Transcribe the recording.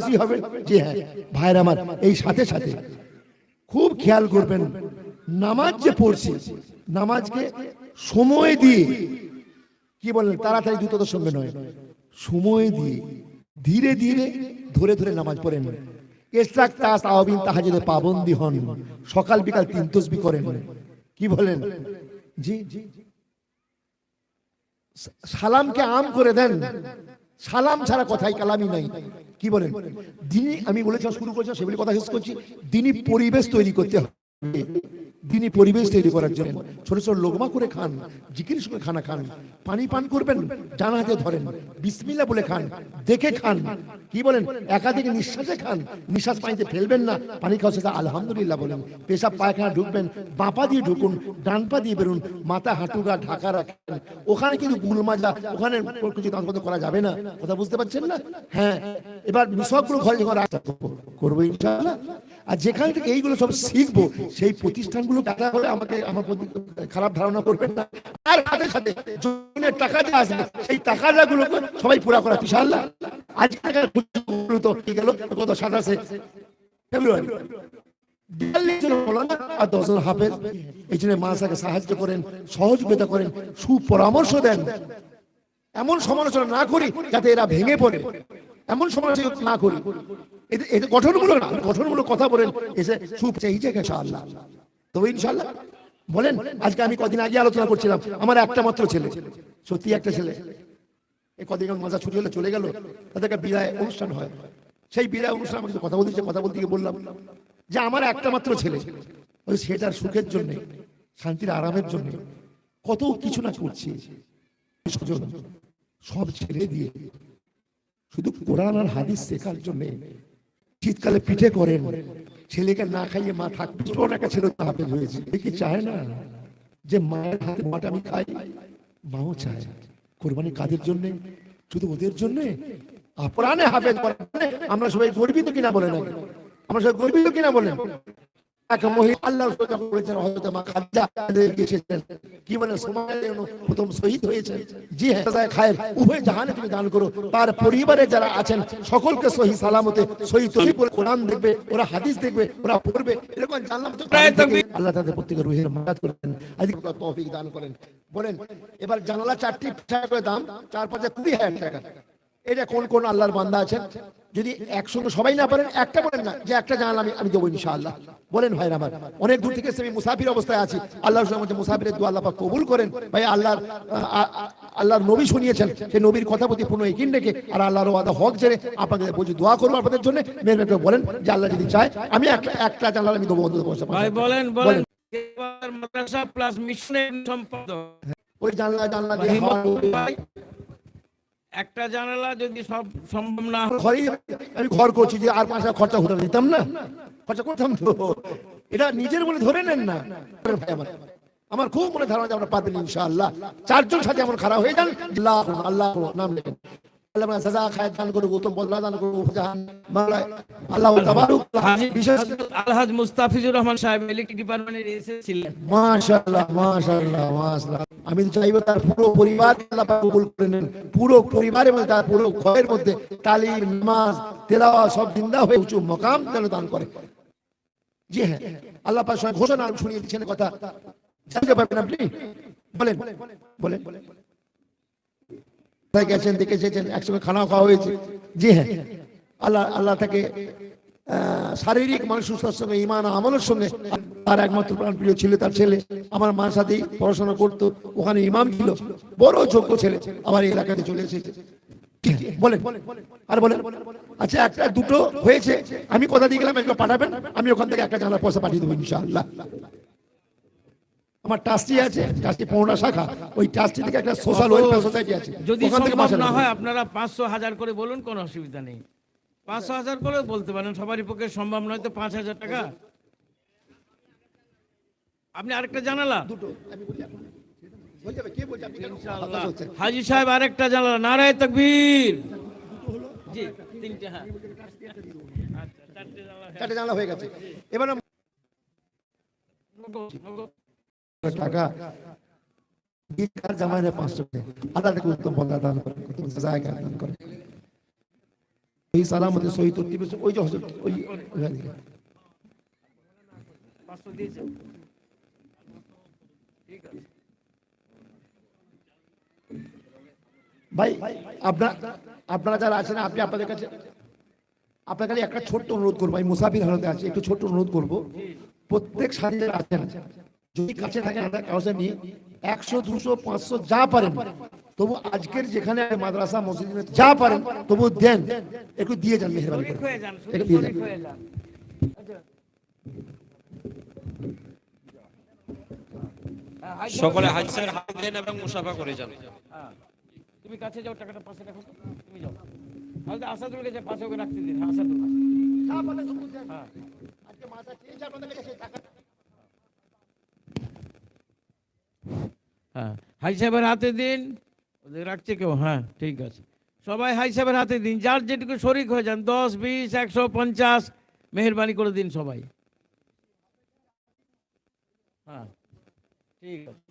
খুশি হবে যে হ্যাঁ ভাইয়ের আমার এই সাথে সাথে খুব খেয়াল করবেন, নামাজ যে নামাজকে সময় দিয়ে, কি বলেন তাড়াতাড়ি দ্রুততার সঙ্গে নয়, সময় দিয়ে, ধীরে ধীরে ধরে ধরে নামাজ পড়েন। এসরাক তাস পাবন্দি হন, সকাল বিকাল তিন তসবি করেন। কি বলেন? জি। সালামকে আম করে দেন। সালাম ছাড়া কথাই কালামই নাই। কি বলেন? দিনই আমি বলেছিলাম শুরু করেছি সেগুলি কথা শেষ করছি। দিনই পরিবেশ তৈরি করতে হবে। দিনই পরিবেশ তৈরি করার জন্য। ছোট ছোট লোকমা করে খান, জিকির সঙ্গে খানা খান, পানি পান করবেন, ডানা হাতে ধরেন বিসমিল্লা বলে খান, দেখে খান, কি বলেন, একাধিক নিঃশ্বাসে খান, নিঃশ্বাস পানিতে ফেলবেন না, পানি খাওয়া শেষে আলহামদুলিল্লাহ বলেন, পেশাব পায়খানা ঢুকবেন বাপা দিয়ে ঢুকুন, ডান পা দিয়ে বেরুন, মাথা হাঁটু গা ঢাকা রাখেন, ওখানে কিন্তু গুল মাজা, ওখানে কিছু দাঁত করা যাবে না, কথা বুঝতে পারছেন না? হ্যাঁ এবার সবগুলো ঘরে যখন রাখতে করব ইনশাআল্লাহ। আর যেখান থেকে এইগুলো সব শিখব, সেই প্রতিষ্ঠানগুলো টাকা হলে আমাকে আমার প্রতি খারাপ ধারণা করবেন না। আর সাথে সাথে জমিনের টাকা যা আসবে সেই টাকাগুলো সবাই পুরা করা ইনশাআল্লাহ। আজকে তো গেল গত সাতাশে ফেব্রুয়ারি আর দশজন হাফেজ। এই জন্য সাহায্য করেন, সহযোগিতা করেন, সুপরামর্শ দেন। এমন সমালোচনা না করি যাতে এরা ভেঙে পড়ে। এমন সমালোচনা না করি। এতে গঠনমূলক না গঠনমূলক কথা বলেন, এসে সুপ যে ইনশাআল্লাহ তবে ইনশাআল্লাহ, বলেন, আজকে আমি কদিন আগে আলোচনা করছিলাম, আমার একটা মাত্র ছেলে, সত্যি একটা ছেলে। এই কদিন মাজা ছুটি হলে চলে গেল তাদের একটা বিদায় অনুষ্ঠান হয়। সেই বিদায় অনুষ্ঠান আমাকে কথা বলতে কথা বলতে গিয়ে বললাম যে, আমার একটা মাত্র ছেলে ওই সেটার সুখের জন্য, শান্তির আরামের জন্য কত কিছু না করছি। সব ছেড়ে দিয়ে, শুধু কোরআন আর হাদিস শেখার জন্য শীতকালে পিঠে করেন। ছেলেকে না খাইয়ে মা থাকবে একটা ছেলে হাফেজ হয়েছে কি চায় না? যে মায়ের হাতে মাটা আমি খাই, মাও চায়। কোরবানি কাদের জন্য? শুধু ওদের জন্য? আপরাণে হাফেজ আমরা সবাই গর্বিত কিনা বলে না আমরা সবাই গর্বিত কিনা বলেন? এক মহিলা আল্লাহ রাসূল যখন বলেছেন হযরত মা খাদিজা তাদেরকে এসেছেন। কি বলে সময় প্রথম শহীদ হয়েছে জি হ্যাঁ জাযায়ে খায়ের উভয় জাহানে তুমি দান করো। তার পরিবারে যারা আছেন সকলকে সহি সালামতে সহি তহি করে কোরআন দেখবে ওরা হাদিস দেখবে ওরা পড়বে এরকম জানলাম তো আল্লাহ তাদের প্রত্যেকের রুহের মায়াত করেন আজকে তৌফিক দান করেন। বলেন এবার জানালা চারটি টাকা করে দাম চার পাঁচে কুড়ি হাজার টাকা। এটা কোন কোন আল্লাহর বান্দা আছেন? যদি একসঙ্গে সবাই না পারেন একটা বলেন না যে একটা জানালা আমি আমি দেবো ইনশাআল্লাহ। বলেন ভাই আমার অনেক দূর থেকে আমি মুসাফির অবস্থায় আছি। আল্লাহর সঙ্গে মুসাফিরের দোয়া আল্লাহ কবুল করেন। ভাই আল্লাহর আল্লাহর নবী শুনিয়েছেন সেই নবীর কথা প্রতি পূর্ণ একিন রেখে আর আল্লাহর ওয়াদা হক জেনে আপনাকে বলছি দোয়া করব আপনাদের জন্য। মেহরবানি করে বলেন যে আল্লাহ যদি চায় আমি একটা একটা জানালা আমি দেবো অন্তত ভাই বলেন বলেন। মাদ্রাসা প্লাস মিশনের সম্পাদক। ওই জানলা জানলা দিয়ে একটা জানালা যদি সব সম্ভব না হয় আমি ঘর করছি যে আর পাঁচ হাজার খরচা হতে দিতাম না? খরচা করতাম তো। এটা নিজের বলে ধরে নেন না। আমার আমার খুব মনে ধারণা যে আমরা পাবেন ইনশাআল্লাহ। চারজন সাথে আমার খারাপ হয়ে যান। আল্লাহ আল্লাহ নাম লেখেন। আল্লাহ সাজা খায় দান করুক উত্তম বদলা দান করুক জাহান বাংলায় আল্লাহ তাবারুক বিশেষ আলহাজ মুস্তাফিজুর রহমান সাহেব ইলেকট্রিক ডিপার্টমেন্টের এসেছিলেন মাশাআল্লাহ মাশাআল্লাহ মাশাআল্লাহ। আমি চাইব তার পুরো পরিবার আল্লাহ পাক কবুল করে নেন। পুরো পরিবারের মধ্যে তার পুরো ঘরের মধ্যে তালিম নামাজ তেলাওয়া সব জিন্দা হয়ে উঁচু মকাম যেন দান করে। জি হ্যাঁ আল্লাহ পাক ঘোষণা শুনিয়ে দিচ্ছেন কথা। জানতে পারবেন আপনি? বলেন বলেন। কোথায় গেছেন, দেখে এসেছেন, একসঙ্গে খানা খাওয়া হয়েছে। জি হ্যাঁ। আল্লাহ আল্লাহ তাকে শারীরিক মানসিক সঙ্গে ইমান আমলের সঙ্গে, তার একমাত্র প্রাণ প্রিয় ছিল, তার ছেলে, আমার মার সাথেই পড়াশোনা করতো, ওখানে ইমাম ছিল, বড় যোগ্য ছেলে আমার এলাকাতে চলে এসেছে। আর আচ্ছা একটা দুটো হয়েছে, আমি কথা দিয়ে গেলাম একটু পাঠাবেন, আমি ওখান থেকে একটা জানার পয়সা পাঠিয়ে দেবো, ইনশাআল্লাহ। আমার ট্রাস্টি আছে ট্রাস্টি পনেরোটা শাখা। ওই ট্রাস্টি থেকে একটা সোশ্যাল ওয়েলফেয়ার সোসাইটি আছে। যদি সম্ভব না হয় আপনারা পাঁচশো হাজার করে বলুন কোনো অসুবিধা নেই। পাঁচশো হাজার করে বলতে পারেন সবারই পক্ষে সম্ভব নয় তো পাঁচ হাজার টাকা। আপনি আরেকটা জানালা? হাজি সাহেব আরেকটা জানালা। নারায় তকবীর। জি তিনটে হ্যাঁ। আচ্ছা, চারটে জানালা, হ্যাঁ। গেছে। এবার। টাকা কার জামাই পাঁচশো আল্লাহ উত্তম দান করেন উত্তম জায়গা দান করেন। এই সালামতে ওই যে হজরত ওই ভাই আপনার আপনারা যারা আছেন আপনি আপনাদের কাছে আপনার কাছে একটা ছোট্ট অনুরোধ করব। আমি মুসাফির হালতে আছি একটু ছোট্ট অনুরোধ করব। প্রত্যেক সাথে আছেন যদি কাছে থাকেন আপনার কাউসে নিয়ে একশো দুশো পাঁচশো যা পারেন। তবু আজকের যেখানে মাদ্রাসা মসজিদ যা পারেন তবু দেন। একটু দিয়ে যান মেহরবানি করে। হয়ে একটু দিয়ে যান। সকলে হাজির হাত দেন এবং মুসাফা করে যান। হ্যাঁ। তুমি কাছে যাও টাকাটা পাশে রাখো তুমি যাও। তাহলে আসাদুল কাছে পাশে ওকে রাখতে দিন। হ্যাঁ, আসাদুল। হ্যাঁ। আজকে মাথা চেয়েছে আপনাদের কাছে টাকা হ্যাঁ। হাই সাহেবের হাতে দিন। ওদের রাখছে কেউ? হ্যাঁ ঠিক আছে। সবাই হাই সাহেবের হাতে দিন। যার যেটুকু শরিক হয়ে যান, দশ, বিশ, একশো, পঞ্চাশ, মেহরবানি করে দিন সবাই। হ্যাঁ ঠিক আছে।